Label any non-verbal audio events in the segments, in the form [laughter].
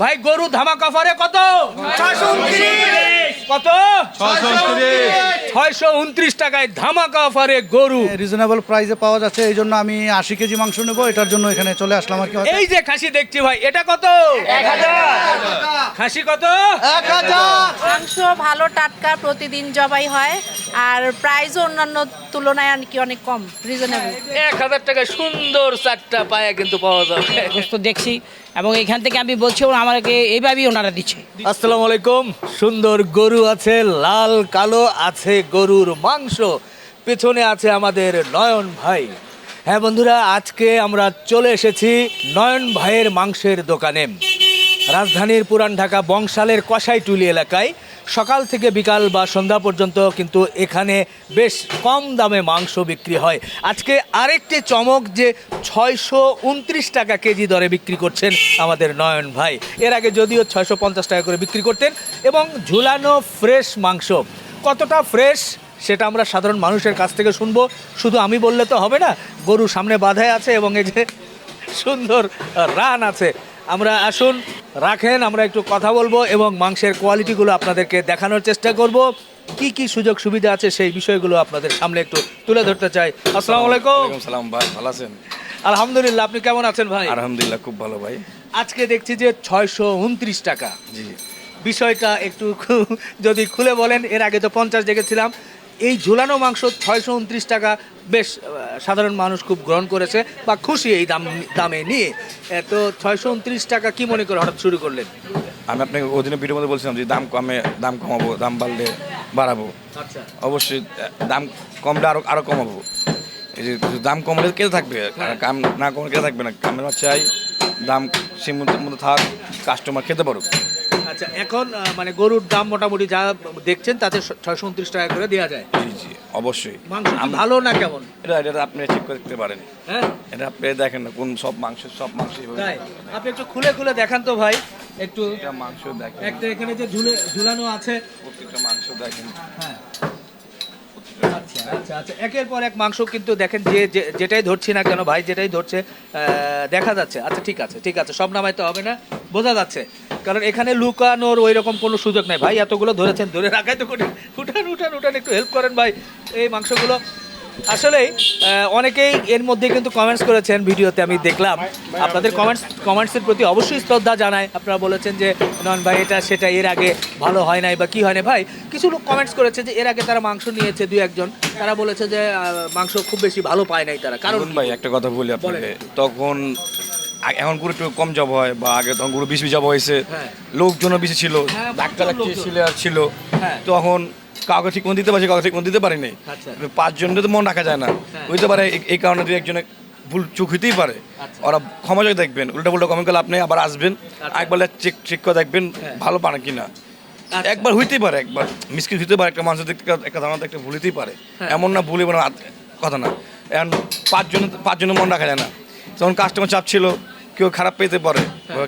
ভাই গরু ধামাকা অফারে কত? কত? ছয়শো উনত্রিশ। টাকায় ধামাকা অফারে গরু। রিজনেবল প্রাইসে পাওয়া যাচ্ছে এই জন্য আমি আশি কেজি মাংস নেব এটার জন্য এখানে চলে আসলাম আর কি এই যে খাসি দেখছি ভাই এটা কত? খাসি কত? মাংস ভালো টাটকা প্রতিদিন জবাই হয় আর প্রাইসও অন্যান্য তুলনায় আর কি অনেক কম রিজনেবল এক হাজার টাকায় সুন্দর চারটা পায়া কিন্তু পাওয়া যাবে। গোস্ত দেখছি এবং এখান থেকে আমি বলছি, ওরা আমাকে এইভাবেই ওনারা দিচ্ছে। আসসালামু আলাইকুম। সুন্দর গরু আছে, লাল, কালো আছে, গরুর মাংস। পেছনে আছে আমাদের নয়ন ভাই। হ্যাঁ বন্ধুরা, আজকে আমরা চলে এসেছি নয়ন ভাইয়ের মাংসের দোকানে। রাজধানীর পুরান ঢাকা বংশালের কষাইটুলি এলাকায়। সকাল থেকে বিকাল বা সন্ধ্যা পর্যন্ত কিন্তু এখানে বেশ কম দামে মাংস বিক্রি হয়। আজকে আরেকটি চমক যে ছয়শো উনত্রিশ টাকা কেজি দরে বিক্রি করছেন আমাদের নয়ন ভাই। এর আগে যদিও ছয়শো পঞ্চাশ টাকা করে বিক্রি করতেন এবং ঝুলানো ফ্রেশ মাংস। কতটা ফ্রেশ সেটা আমরা সাধারণ মানুষের কাছ থেকে শুনব। শুধু আমি বললে তো হবে না, গরু সামনে বাধায় আছে এবং এই যে সুন্দর রান আছে। আমরা আসুন রাখেন আমরা একটু কথা বলব এবং মাংসের কোয়ালিটিগুলো আপনাদেরকে দেখানোর চেষ্টা করব। কি কি সুযোগ সুবিধা আছে সেই বিষয়গুলো আপনাদের সামনে একটু তুলে ধরতে চাই। আসসালামু আলাইকুম। সালাম ভাই ভালো আছেন? আলহামদুলিল্লাহ আপনি কেমন আছেন ভাই? আলহামদুলিল্লাহ খুব ভালো ভাই। আজকে দেখছি যে ছয়শো উনত্রিশ টাকা। জি। বিষয়টা একটু [laughs] যদি খুলে বলেন এর আগে তো পঞ্চাশ দেখেছিলাম এই ঝুলানো মাংস ছয়শো উনত্রিশ টাকা। বেশ সাধারণ মানুষ খুব গ্রহণ করেছে বা খুশি এই দাম দামে নিয়ে। তো ছয়শো উনত্রিশ টাকা কি মনে করে হঠাৎ শুরু করলেন? আমি আপনাকে দিনের ভিডিওর মধ্যে বলছিলাম যে দাম কমে দাম কমাবো দাম বাড়লে বাড়াবো। আচ্ছা। অবশ্যই দাম কমলে আরও আরও কমাবো। এই যে দাম কমলে কে থাকবে? আর কাম না কমলে কে থাকবে না? কামের চাই দাম সীমিত মধ্যে থাক কাস্টমার খেতে পারুক। আচ্ছা এখন মানে গরুর দাম মোটামুটি যা দেখছেন তাতে ছয়শো উনত্রিশ টাকা করে দেওয়া যায়। জি জি অবশ্যই। মাংস ভালো না কেমন? এটা এটা আপনি চেক করে দেখতে পারেন। হ্যাঁ? এটা আপনি দেখেন না কোন সব মাংস সব মাংস তাই। আপনি একটু খুলে খুলে দেখান তো ভাই একটু। এটা মাংস দেখেন। একটা এখানে যে ঝুলে ঝুলানো আছে। প্রত্যেকটা মাংস দেখেন। হ্যাঁ। আচ্ছা আচ্ছা। একের পর এক মাংস কিন্তু দেখেন যে, যে- যেটাই ধরছি না কেন, ভাই যেটাই ধরছে দেখা যাচ্ছে। আচ্ছা ঠিক আছে ঠিক আছে, সব নামাইতে হবে না, বোঝা যাচ্ছে। কারণ এখানে লুকানোর ওই রকম কোনো সুযোগ নাই। ভাই, এতগুলো ধরেছেন, ধরে রাখাই তো কঠিন। উঠান উঠান উঠান, একটু হেল্প করেন ভাই। এই মাংসগুলো আসলেই আহ, অনেকেই এর মধ্যে কিন্তু কমেন্টস করেছেন ভিডিওতে আমি দেখলাম। আপনাদের কমেন্টস কমেন্টসের প্রতি অবশ্যই শ্রদ্ধা জানায় আপনারা বলেছেন যে নন ভাই এটা সেটা এর আগে ভালো হয় নাই বা কি হয় না ভাই কিছু লোক কমেন্টস করেছে যে এর আগে তারা মাংস নিয়েছে দু একজন। তারা বলেছে যে মাংস খুব বেশি ভালো পায় নাই তারা। কারণ ভাই একটা কথা বলি আপনাকে। তখন এখন গুরু একটু কম জব হয় বা আগে তখন গুরু বেশি জব হয়েছে হ্যাঁ। লোকজনও বেশি ছিল হ্যাঁ, ডাক্তার ছিল আর ছিল হ্যাঁ। তখন কাউকে ঠিক মতো দিতে পারছে কাউকে ঠিক মতো দিতে পারিনি আচ্ছা। পাঁচজনের তো মন রাখা যায় না। হইতে পারে এই- কারণে দুই একজনে ভুল চোখ হইতেই পারে আচ্ছা। ওরা ক্ষমা করে দেখবেন উল্টা পুল্টা কমেন্ট করলে আপনি আবার আসবেন আচ্ছা। একবার চেক চেক করে দেখবেন। ভালো পারে কিনা আচ্ছা। একবার হইতেই পারে একবার মিসকিল হইতে পারে একটা মানুষের একটা ধারণা একটা ভুল হইতেই পারে। এমন না ভুলে মানে কথা না এখন পাঁচজন পাঁচজনের মন রাখা যায় না যখন কাস্টমার চাপ ছিল কেউ খারাপ পেতে পারে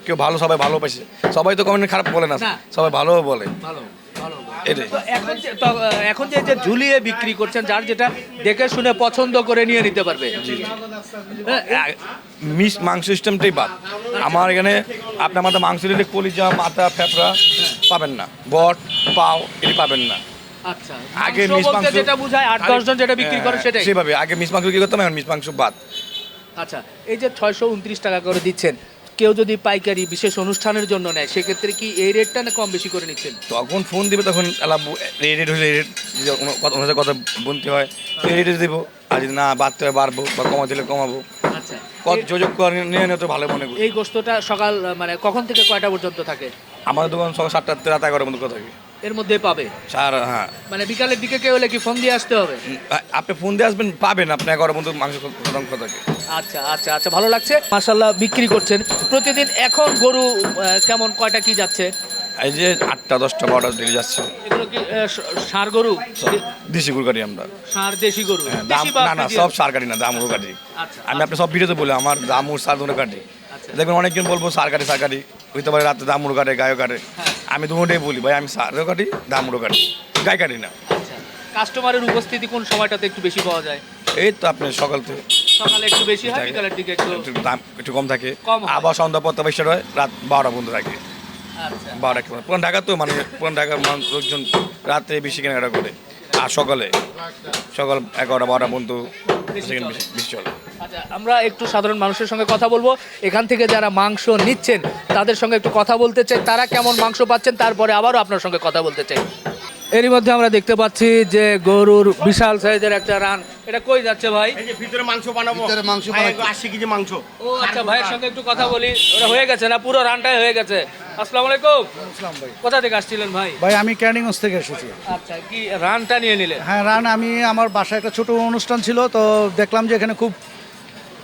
কেউ ভালো সবাই ভালো পাইছে। সবাই তো কমেন্ট খারাপ বলে না। সবাই ভালো বলে এখন যে- যে ঝুলিয়ে বিক্রি করছেন যার যেটা দেখে শুনে পছন্দ করে নিয়ে নিতে পারবে। হ্যাঁ, মিস মাংস সিস্টেমটাই বাদ। আমার এখানে আপনার মাথা মাংস দিলে কলিজা মাথা ফেফড়া পাবেন না। বট পাও এটি পাবেন না। আচ্ছা আগে মিস মাংস যেটা বুঝায় আট দশজন যেটা বিক্রি করে হ্যাঁ, সেটাই। সেভাবে। আগে মিস মাংস কি করতাম এখন মিস মাংস বাদ। আচ্ছা এই যে ছয়শো উনত্রিশ টাকা করে দিচ্ছেন কেউ যদি পাইকারি বিশেষ অনুষ্ঠানের জন্য নেয় সেক্ষেত্রে কি এই রেটটা না কম বেশি করে নিচ্ছেন? তখন ফোন দিবে তখন এই রেট হলে এই রেট যদি কোনো কথা ওনার সাথে কথা বলতে হয় তো এই রেটে দেবো। আর যদি না বাড়তে হয় বাড়বো বা কমা দিলে কমাবো। আচ্ছা কত করে নিয়ে নিয়ে তো ভালো মনে করি। এই গোস্তটা সকাল মানে কখন থেকে কয়টা পর্যন্ত থাকে? আমাদের দোকান সকাল সাতটা রাত মতো কথা থাকে। এর মধ্যে পাবে। হ্যাঁ। মানে বিকালের দিকে কেউ হলে কি ফোন দিয়ে আসতে হবে? আপনি ফোন দিয়ে আসবেন পাবেন। আপনি এগারো মাংস আচ্ছা আচ্ছা আচ্ছা ভালো লাগছে। মাসাল্লাহ বিক্রি করছেন। প্রতিদিন এখন গরু কেমন কয়টা কি যাচ্ছে? এই যে আটটা দশটা বারোটা ডেলি যাচ্ছে। এগুলো কি আহ, ষাঁড় গরু? দেশি গুড় গাড়ি আমরা। ষাঁড় দেশি গরু? হ্যাঁ, দাম না না সব সার গাড়ি না গাড়ি আচ্ছা, আমি আপনি সব ভিডিওতে বলি আমার দামুর সার দুটো গাড়ি। আচ্ছা। দেখবেন অনেকজন বলব সার গাড়ি সার গাড়ি হইতে পারে রাতে দামুর গাড়ি গায়ক গাড়ি। আমি দুটোই বলি ভাই আমি সারও কাটি দামও কাটি গায়ে কাটি না। আচ্ছা কাস্টমারের উপস্থিতি কোন সময়টাতে একটু বেশি পাওয়া যায়? এই তো আপনি সকাল থেকে সকালে একটু বেশি হয় বিকালের দিকে একটু দাম একটু কম থাকে। আবার সন্ধ্যা পর্যন্ত বেশি হয় রাত বারোটা বন্ধ থাকে। বারোটা পুরান ঢাকা তো মানে পুরান ঢাকার মানুষ লোকজন রাত্রে বেশি কেনাকাটা করে। সকালে। সকাল এগারোটা, বারোটা পর্যন্ত আচ্ছা আমরা একটু সাধারণ মানুষের সঙ্গে কথা বলব। এখান থেকে যারা মাংস নিচ্ছেন, তাদের সঙ্গে একটু কথা বলতে চাই। তারা কেমন মাংস পাচ্ছেন, তারপরে আবারও আপনার সঙ্গে কথা বলতে চাই। এরই মধ্যে আমরা দেখতে পাচ্ছি যে গরুর বিশাল সাইজের একটা রান। এটা কই যাচ্ছে ভাই? এই যে ভিতরে মাংস বানাবো। ভিতরে মাংস বানাচ্ছি। আশি কেজি মাংস। ও আচ্ছা ভাইয়ের সঙ্গে একটু কথা বলি। ওটা হয়ে গেছে না? পুরো রানটাই হয়ে গেছে। আসসালামু আলাইকুম। ইসলাম ভাই। কোথা থেকে আসছিলেন ভাই? ভাই আমি ক্যানিগঞ্জ থেকে এসেছি। আচ্ছা কি রানটা নিয়ে নিলেন? হ্যাঁ রান আমি আমার বাসায় একটা ছোট অনুষ্ঠান ছিল তো দেখলাম যে এখানে খুব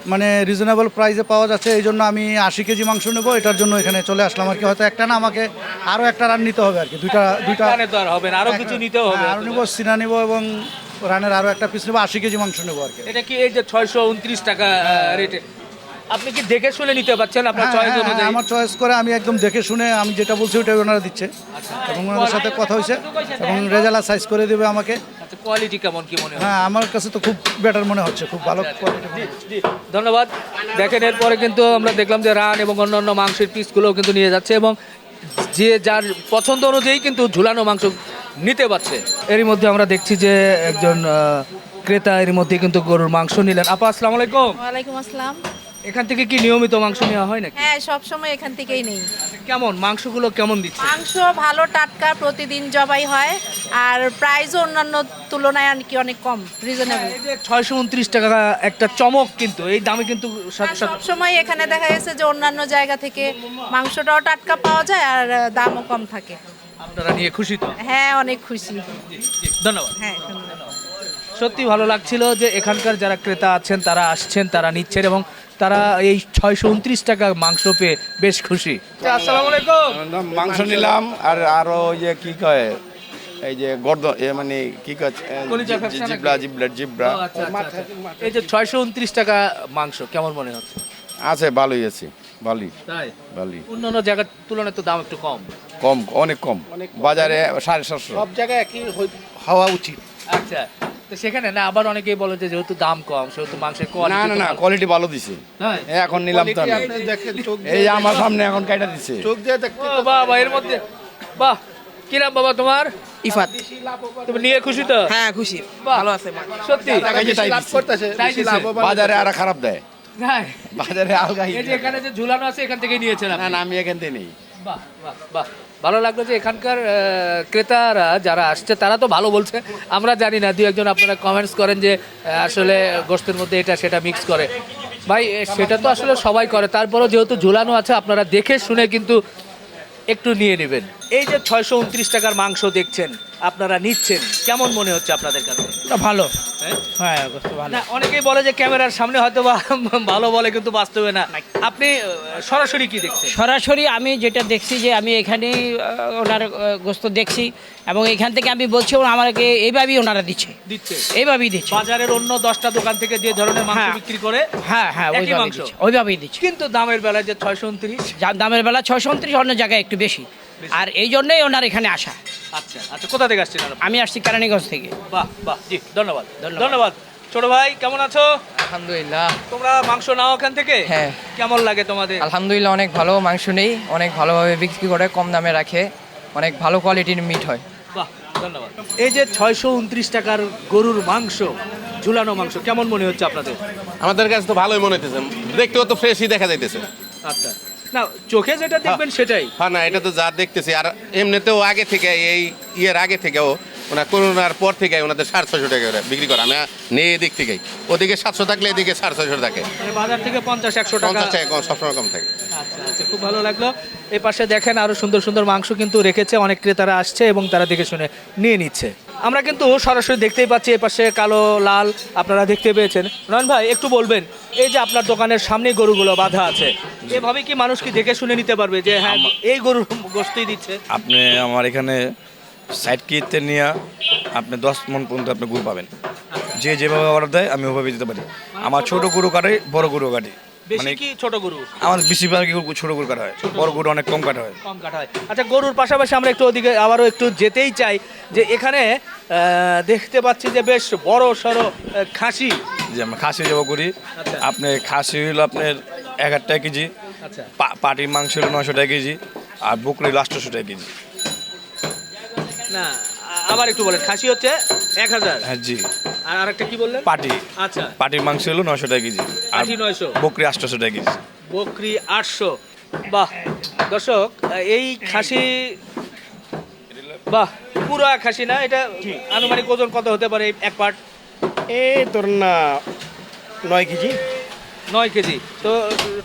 মানে রিজনেবল প্রাইসে পাওয়া যাচ্ছে এই জন্য আমি আশি কেজি মাংস নেব এটার জন্য এখানে চলে আসলাম আর কি। হয়তো একটা না আমাকে আরও একটা রান নিতে হবে আর কি দুইটা দুইটা হবে না আরও কিছু নিতে হবে। হ্যাঁ, আরও নেব সিনা নেব এবং রানের আরও একটা পিস নেব আশি কেজি মাংস নেব আর কি। এটা কি এই যে ছয়শো উনত্রিশ টাকা রেটে আপনি কি দেখে শুনে নিতে পারছেন আপনার হ্যাঁ, চয়েস হ্যাঁ, হ্যাঁ, অনুযায়ী আমার চয়েস করে আমি একদম দেখে শুনে আমি যেটা বলছি ওটাই ওনারা দিচ্ছে। এবং ওনাদের সাথে কথা হয়েছে। এবং রেজাল্ট সাইজ করে দেবে আমাকে। আচ্ছা কোয়ালিটি কেমন কি মনে হয় হ্যাঁ আমার কাছে তো খুব বেটার মনে হচ্ছে খুব ভালো কোয়ালিটি জি, জি, ধন্যবাদ। দেখেন এরপরে কিন্তু আমরা দেখলাম যে রান এবং অন্যান্য মাংসের পিসগুলোও কিন্তু নিয়ে যাচ্ছে এবং যে যার পছন্দ অনুযায়ী কিন্তু ঝুলানো মাংস নিতে পারছে। এরই মধ্যে আমরা দেখছি যে একজন ক্রেতা এর মধ্যে কিন্তু গরুর মাংস নিলেন। আপা আসসালামু আলাইকুম। ওয়ালাইকুম আসসালাম। এখান থেকে কি নিয়মিত মাংস নেওয়া হয় নাকি? হ্যাঁ সব সময় এখান থেকেই নেই। কেমন? মাংসগুলো কেমন দিচ্ছে? মাংস ভালো টাটকা প্রতিদিন জবাই হয়। আর প্রাইসও অন্যান্য তুলনায় আর কি অনেক কম রিজনেবল এই যে ছয়শো উনত্রিশ টাকা একটা চমক কিন্তু এই দামে কিন্তু সাথে সব সময় এখানে দেখা গেছে যে অন্যান্য জায়গা থেকে মাংসটাও টাটকা পাওয়া যায় আর দামও কম থাকে। আপনারা নিয়ে খুশি তো? হ্যাঁ অনেক খুশি। ধন্যবাদ। হ্যাঁ ধন্যবাদ। সত্যি ভালো লাগছিল যে এখানকার যারা ক্রেতা আছেন তারা আসছেন তারা নিচ্ছেন এবং তারা এই ছয়শো উনত্রিশ টাকা মাংস পেয়ে বেশ খুশি। আসসালামু আলাইকুম। মাংস নিলাম আর আরও ওই যে কি কয় এই যে গর্দ মানে কি কয় এ, কলিজা জি- ফ্যাপসা নাকি? জিবরা জিবরা জিবরা। এই যে ছয়শো উনত্রিশ টাকা মাংস কেমন মনে হচ্ছে? আছে ভালোই আছে ভালোই তাই? ভালোই। অন্যান্য জায়গার তুলনায় তো দাম একটু কম। কম অনেক কম। বাজারে সাড়ে সাতশো। সব জায়গায় একই হওয়া উচিত। আচ্ছা তো সেখানে না আবার অনেকেই বলে যে যেহেতু দাম কম সেহেতু মাংসের কোয়ালিটি না না কোয়ালিটি ভালো। দিছে। হ্যাঁ এখন নিলাম তো আমি। দেখেন চোখ এই যে আমার সামনে এখন কাইটা দিছে। চোখ দিয়ে দেখতে ও বাবা এর মধ্যে বাহ কি নাম বাবা তোমার? ইফাত। তুমি নিয়ে খুশি তো? হ্যাঁ খুশি। বাহ, ভালো আছে সত্যি। টাকা তাই লাভ দিছে। করতেছে তাই বেশি দিছে। লাভবান বাজারে আর খারাপ দেয়। তাই? বাজারে আলগা এই যে এখানে যে ঝুলানো আছে এখান থেকে নিয়েছেন না না আমি এখান থেকে নেই। বাহ বাহ বাহ। ভালো লাগল যে এখানকার ক্রেতারা যারা আসছে তারা তো ভালো বলছে। আমরা জানি না দু একজন আপনারা কমেন্টস করেন যে আসলে গোস্তের মধ্যে এটা সেটা মিক্স করে। ভাই সেটা তো আসলে সবাই করে। তারপরেও যেহেতু ঝুলানো আছে আপনারা দেখে শুনে কিন্তু একটু নিয়ে নেবেন। এই যে ছয়শো উনত্রিশ টাকার মাংস দেখছেন আপনারা নিচ্ছেন কেমন মনে হচ্ছে আপনাদের কাছে? ভালো। হ্যাঁ? হ্যাঁ ভালো। না অনেকেই বলে যে ক্যামেরার সামনে হয়তো বা [laughs] ভালো বলে কিন্তু বাস্তবে না। আপনি সরাসরি কি দেখছেন? সরাসরি আমি যেটা দেখছি যে আমি এখানে ওনার গোস্ত দেখছি এবং এখান থেকে আমি বলছি ওরা আমাকে এইভাবেই ওনারা দিচ্ছে। দিচ্ছে। এইভাবেই দিচ্ছে। বাজারের অন্য দশটা দোকান থেকে যে ধরনের মাংস হ্যাঁ। বিক্রি করে হ্যাঁ হ্যাঁ একই ওইভাবেই মাংস? ওইভাবেই দিচ্ছে। কিন্তু দামের বেলায় যে ছয়শো উনত্রিশ? দামের বেলা ছয়শো উনত্রিশ অন্য জায়গায় একটু বেশি। আর এই জন্যই ওনার এখানে আসা। আচ্ছা আচ্ছা কোথা থেকে আসছেন আপনি? আমি আসছি কেরানীগঞ্জ থেকে। বাহ বাহ জি ধন্যবাদ ধন্যবাদ। ধন্যবাদ। ছোট ভাই কেমন আছো? আলহামদুলিল্লাহ। তোমরা মাংস নাও ওখান থেকে? হ্যাঁ। কেমন লাগে তোমাদের? আলহামদুলিল্লাহ অনেক ভালো মাংস নেই অনেক ভালোভাবে বিক্রি করে কম দামে রাখে অনেক ভালো কোয়ালিটির মিট হয়। বাহ ধন্যবাদ। এই যে ছয়শো উনত্রিশ টাকার গরুর মাংস ঝুলানো মাংস কেমন মনে হচ্ছে আপনাদের? আমাদের কাছে তো ভালোই মনে হইতেছে। দেখতেও তো ফ্রেশই দেখা যাইতেছে। আচ্ছা। না চোখে যেটা দেখবেন সেটাই। হ্যাঁ না এটা তো যা দেখতেছি। আর এমনিতেও আগে থেকে এই ইয়ের আগে থেকেও ওনার করোনার পর থেকে ওনাদের সাড়ে ছশো টাকা করে বিক্রি করে। আমি নেই এদিক থেকেই। ওদিকে সাতশো থাকলে এদিকে সাড়ে ছশো থাকে। মানে বাজার থেকে পঞ্চাশ একশো টাকা। টাকা কম সবসময় কম থাকে। আচ্ছা আচ্ছা খুব ভালো লাগল। এই পাশে দেখেন আরও সুন্দর সুন্দর মাংস কিন্তু রেখেছে। অনেক ক্রেতারা আসছে এবং তারা দেখে শুনে নিয়ে নিচ্ছে। আমরা কিন্তু সরাসরি দেখতেই পাচ্ছি এই পাশে কালো লাল আপনারা দেখতে পেয়েছেন। রন ভাই একটু বলবেন এই যে আপনার দোকানের সামনে গরুগুলো বাঁধা আছে এভাবে কি মানুষ কি দেখে শুনে নিতে পারবে যে হ্যাঁ এই গরুর গোস্তই দিচ্ছে? আপনি আমার এখানে সাইড কিতে নিয়ে আপনি দশ মন পর্যন্ত আপনি গরু পাবেন। যে যেভাবে অর্ডার দেয় আমি ওভাবে দিতে পারি। আমার ছোট গরু কাটে বড় গরু কাটি। বেশি মানে কি ছোট গরু? আমার বেশিরভাগই গরু ছোট গরু কাটা হয়। বড় গরু। অনেক কম কাটা হয়। কম কাটা হয়। আচ্ছা গরুর পাশাপাশি আমরা একটু ওদিকে আবারও একটু যেতেই চাই যে এখানে দেখতে পাচ্ছি যে বেশ বড় সড়ো খাসি। যে আমরা খাসি যাব করি। আপনি খাসি হলো আপনার এক হাজার টাকা কেজি। আচ্ছা। পাটির মাংস হলো নশো টাকা কেজি। আর বকরি লাস্টশো টাকা কেজি। না আবার একটু বলেন খাসি হচ্ছে এক হাজার। হ্যাঁ জি। আর আরেকটা কি বললেন? পাটি। আচ্ছা। পাটির মাংস হলো নশো টাকা কেজি। আর পাটি 900 বকরি আটশোশো টাকা কেজি। বকরি আটশো। বাহ। দর্শক এই খাসি বাহ পুরো খাসি না? এটা আনুমানিক ওজন কত হতে পারে এক পার্ট এই ধরুন না নয় কেজি। নয় কেজি। তো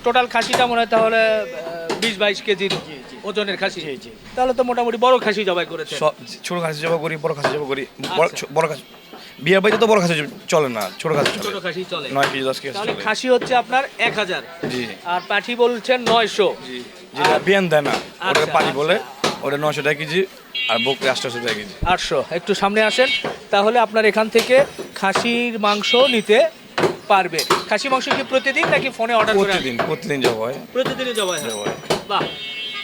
টোটাল খাসিটা মনে হয় তাহলে বিশ বাইশ কেজির ওজনের খাসি। তাহলে তো মোটামুটি বড় খাসি জবাই করেছে সব ছোট খাসি জবা করি বড় খাসি জবা করি। বড় ছো- বড় খাসি বিয়ের বাড়িতে তো বড় খাসি চলে না ছোট খাসি ছোট খাসি চলে। নয় কেজি দশ কেজি তাহলে খাসি হচ্ছে আপনার এক হাজার। জি। আর পাঠি বলছেন নয়শো। যেটা বিয়ান দেয় না ওটাকে আচ্ছা, পাটি আচ্ছা। বলে ওটা নশো টাকা কেজি আর বকরি আটশোশো টাকা কেজি। আটশো একটু সামনে আসেন তাহলে আপনার এখান থেকে খাসির মাংস নিতে পারবে। খাসি মাংস কি প্রতিদিন নাকি ফোনে অর্ডার করে প্রতিদিন প্রতিদিন জব হয়। প্রতিদিনই জবাই হয় বাহ।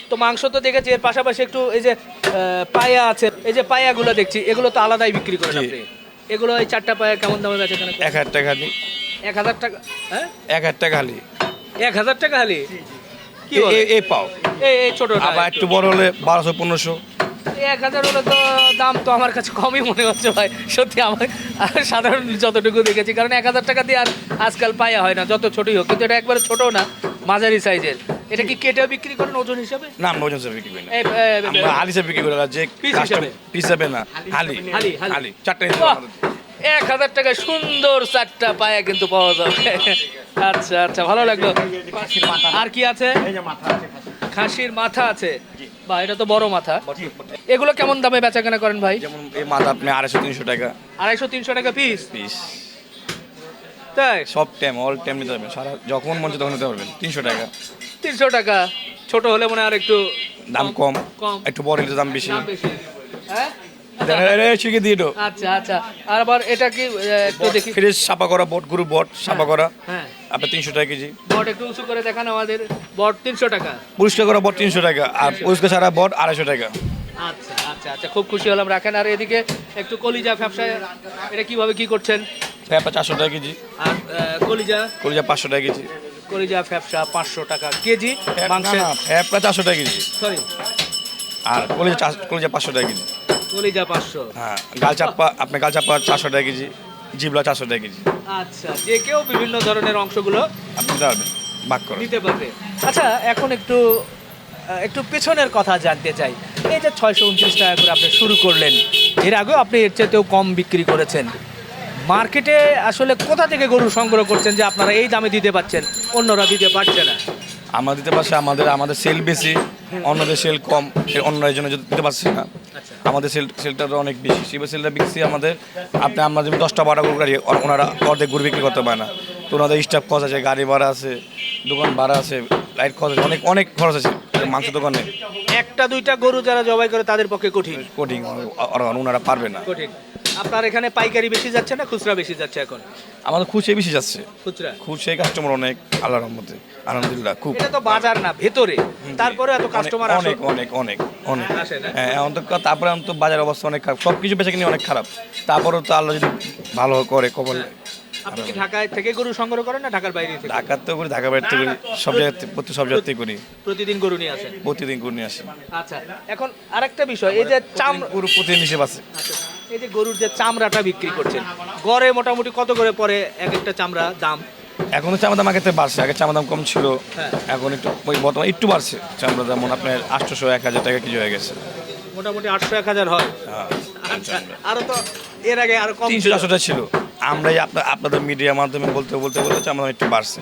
তো মাংস তো দেখেছি এর পাশাপাশি একটু এই যে পায়া আছে এই যে পায়াগুলো দেখছি এগুলো তো আলাদাই বিক্রি করেন আপনি। এগুলো ওই চারটা পায়ে কেমন দামে বেচে কেন এক হাজার টাকা খালি। এক হাজার টাকা হ্যাঁ? এক হাজার টাকা খালি। এক হাজার টাকা খালি? কি এই পাও। এই এই ছোট আবার একটু। বড় হলে বারোশো পনেরোশো। এক হাজার হলে তো দাম তো আমার কাছে কমই মনে হচ্ছে ভাই। সত্যি আমার সাধারণ যতটুকু দেখেছি কারণ এক হাজার টাকা দিয়ে আর আজকাল পায়া হয় না যত ছোটই হোক। কিন্তু এটা একবারে ছোট না মাঝারি সাইজের। এটা কি কেটে বিক্রি করেন ওজন হিসাবে? না আমরা ওজন হিসাবে বিক্রি করি না। আমরা হালি হিসাবে বিক্রি করি না, যে কাস্টম হিসাবে? পিস হিসাবে না হালি। হালি, হালি। চারটে। এক হাজার টাকায় সুন্দর চারটা পায়া কিন্তু পাওয়া যাবে। আচ্ছা আচ্ছা ভালো লাগল। আর কি আছে? খাসির মাথা আছে। বা এটা তো বড় মাথা। এগুলো কেমন দামে বেচা কেনা করেন ভাই? যেমন এই মাথা আপনি আড়াইশো তিনশো টাকা। আড়াইশো তিনশো টাকা পিস পিস তাই? সব টাইম অল টাইম নিতে পারবেন। সারা যখন মন চায় তখন নিতে পারবেন। তিনশো টাকা। তিনশো টাকা। ছোট হলে মনে হয় আর একটু দাম কম কম। একটু বড় নিলে দাম বেশি। দাম বেশি। হ্যাঁ? শিখে দিয়ে আচ্ছা আচ্ছা। আর আবার এটা কি একটু দেখি। ফ্রেশ সাপা করা বট গরু বট সাপা করা। হ্যাঁ। আপনার তিনশো টাকা কেজি। বট একটু উঁচু করে দেখান আমাদের। বট তিনশো টাকা। পরিষ্কার করা বট তিনশো টাকা আর পরিষ্কার ছাড়া বট আড়াইশো টাকা। আচ্ছা আচ্ছা আচ্ছা খুব খুশি হলাম রাখেন। আর এদিকে একটু কলিজা ব্যবসায় এটা কীভাবে কি করছেন? ফ্যাপা চারশো টাকা কেজি। আর আহ, কলিজা? কলিজা পাঁচশো টাকা কেজি। কলিজা ব্যবসা পাঁচশো টাকা কেজি মাংসের ফ্যাপা চারশো টাকা কেজি। সরি আর কলিজা চার- কলিজা পাঁচশো টাকা কেজি। কলিজা পাঁচশো। হ্যাঁ গাল চাপ্পা আপনার গাল চাপ্পা চারশো টাকা কেজি। জিবলা চারশো টাকা কেজি। আচ্ছা যে কেউ বিভিন্ন ধরনের অংশগুলো আপনি ভাগ করে নিতে পারবে। আচ্ছা এখন একটু একটু পেছনের কথা জানতে চাই। এই যে ছয়শো উনত্রিশ টাকা করে আপনি শুরু করলেন এর আগেও আপনি এর চেয়েতেও কম বিক্রি করেছেন। মার্কেটে আসলে কোথা থেকে গরু সংগ্রহ করছেন যে আপনারা এই দামে দিতে পারছেন অন্যরা দিতে পারছে না? আমরা দিতে পারছি আমাদের আমাদের সেল বেশি। অন্যদের সেল কম এই জন্য যদি দিতে পারছি না। আমাদের সেল সেলটা অনেক বেশি। শিবের সেলটা বিকছি আমাদের আপনি আমরা যেমন দশটা বারো গরু গাড়ি ওনারা অর্ধেক গরু বিক্রি করতে পারে না। তো ওনাদের স্টাফ খরচ আছে গাড়ি ভাড়া আছে দোকান ভাড়া আছে লাইট খরচ আছে অনেক অনেক খরচ আছে মাংস দোকানে। একটা দুইটা গরু যারা জবাই করে তাদের পক্ষে কঠিন। কোটিং ওনারা পারবে না। কঠিন। আপনার এখানে পাইকারি বেশি যাচ্ছে না খুচরা বেশি যাচ্ছে এখন? আমাদের খুশি বেশি যাচ্ছে। খুচরা? খুশি কাস্টমার অনেক আল্লাহর রহমতে আলহামদুলিল্লাহ খুব। এটা তো বাজার না ভেতরে। তারপরে এত কাস্টমার অনেক আসে অনেক অনেক অনেক আসে না? হ্যাঁ এখন তো তারপরে এখন তো বাজার অবস্থা অনেক খারাপ। সব কিছু বেচা কিনে অনেক খারাপ। তারপরেও তো আল্লাহ যদি ভালো করে কবল আপনি কি ঢাকায় থেকে গরু সংগ্রহ করেন না ঢাকার বাইরে থেকে? ঢাকার তো করি ঢাকা বাড়িতে করি সব জায়গাতে প্রতি সব জায়গাতেই করি। প্রতিদিন গরু নিয়ে আসেন? প্রতিদিন করে নিয়ে আসি। আচ্ছা এখন আরেকটা বিষয় এই যে চাম গরু প্রতিদিন হিসেবে আছে। আচ্ছা, এই যে গরুর যে চামড়াটা বিক্রি করছেন গড়ে মোটামুটি কত করে পরে এক একটা চামড়া দাম? এখন চামড়া দাম আগে থেকে বাড়ছে আগে চামড়া দাম কম ছিল হ্যাঁ। এখন একটু ওই বর্তমানে একটু বাড়ছে চামড়া যেমন আপনার আটশোশো এক হাজার টাকা কেজি হয়ে গেছে। মোটামুটি আটশো এক হাজার হয়। হ্যাঁ আরও তো এর আগে আরও কম তিনশো। চারশোটা ছিল। আমরাই আপনার আপনাদের মিডিয়ার মাধ্যমে বলতে বলতে বলতে চামড়া দাম একটু বাড়ছে।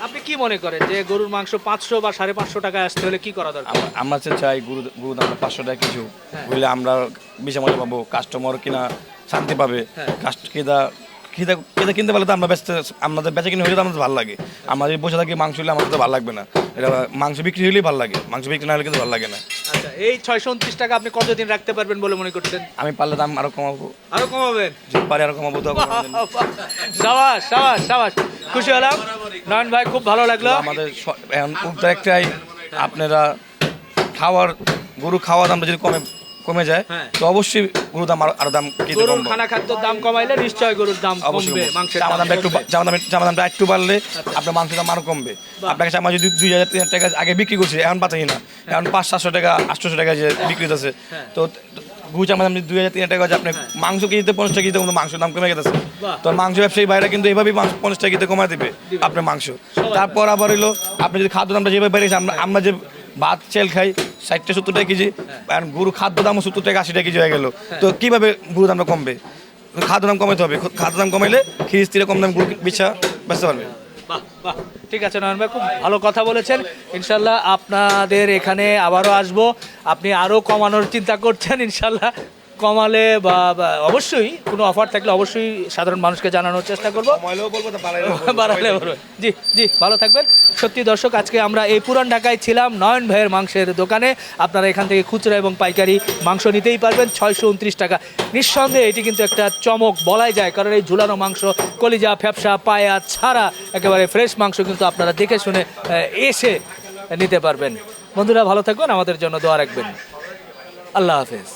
আপনি কি মনে করেন যে গরুর মাংস পাঁচশো বা সাড়ে পাঁচশো টাকা আসতে হলে কি করা দরকার? আমরা- চাই গরু গরু দাম পাঁচশো টাকা কিছু। হ্যাঁ। বুঝলে আমরা বেশি মজা পাবো কাস্টমার কিনা শান্তি পাবে। হ্যাঁ। কাস্ট কেদা কিনতে পারলে তো আমরা ব্যস্ত আমাদের বেচা কিনে হলে তো আমাদের ভালো লাগে। আমাদের বসে থাকি মাংস হলে আমাদের তো ভালো লাগবে না। এটা মাংস বিক্রি হলেই ভালো লাগে। মাংস বিক্রি না হলে কিন্তু ভালো লাগে না। আচ্ছা এই ছয়শো উনত্রিশ টাকা আপনি কতদিন রাখতে পারবেন বলে মনে করছেন? আমি পারলে দাম আরও কমাবো। আরও কমাবেন? পারে আরও কমাবো তো সাবাস সাবাস সাবাস। খুশি হলাম। নয়ন ভাই খুব ভালো লাগল। আমাদের উল্টা একটাই আপনারা খাওয়ার গরু খাওয়ার দামটা যদি কমে কমে যায় হ্যাঁ। তো অবশ্যই গরুর দাম আরো- দাম গরুর খানা খাদ্যের দাম কমাইলে নিশ্চয় গরুর দাম অবশ্যই কমবে। মাংসের দাম একটু। জামা দাম দামটা একটু বাড়লে আপনার মাংসের দাম আরও কমবে। আপনার কাছে আমার যদি দুই হাজার তিন হাজার টাকা আগে বিক্রি করছি এখন পাচ্ছি না। এখন পাঁচ সাতশো টাকা আটশোশো টাকা যে বিক্রি হচ্ছে হ্যাঁ। তো গু জামা দাম দুই হাজার তিন টাকা আপনি মাংস কেজিতে পঞ্চাশ টাকা কেজিতে মাংসের দাম কমে গেছে তো মাংস ব্যবসায়ী বাইরে কিন্তু এভাবেই মাংস পঞ্চাশ টাকা কেজিতে কমায় দিবে আপনার মাংস। তারপর আবার হলো আপনি যদি খাদ্য দামটা যেভাবে বেড়েছে আমরা আমরা যে ভাত, চেল খাই ষাটটা সত্তর টাকা কেজি, আর গরু খাদ্য দামও সত্তর টাকা আশি টাকা কেজি হয়ে গেল। তো কীভাবে গুরু দামটা কমবে? খাদ্য দাম কমাতে হবে। খাদ্য দাম কমাইলে খিরিস তীরে কম দাম গুরু বিছা বেঁচতে পারবে। ঠিক আছে, নয়ন ভাই, খুব ভালো কথা বলেছেন। ইনশাল্লাহ আপনাদের এখানে আবারও আসব। আপনি আরও কমানোর চিন্তা করছেন, ইনশাল্লাহ। কমালে বা অবশ্যই কোনো অফার থাকলে অবশ্যই সাধারণ মানুষকে জানানোর চেষ্টা করব। বাড়ালে বলব। জি জি ভালো থাকবেন। সত্যি দর্শক আজকে আমরা এই পুরান ঢাকায় ছিলাম নয়ন ভাইয়ের মাংসের দোকানে। আপনারা এখান থেকে খুচরা এবং পাইকারি মাংস নিতেই পারবেন ছয়শো উনত্রিশ টাকা। নিঃসন্দেহে এটি কিন্তু একটা চমক বলাই যায় কারণ এই ঝুলানো মাংস কলিজা ফ্যাপসা পায়া ছাড়া একেবারে ফ্রেশ মাংস কিন্তু আপনারা দেখে শুনে এসে নিতে পারবেন। বন্ধুরা ভালো থাকবেন। আমাদের জন্য দোয়া রাখবেন। আল্লাহ হাফেজ।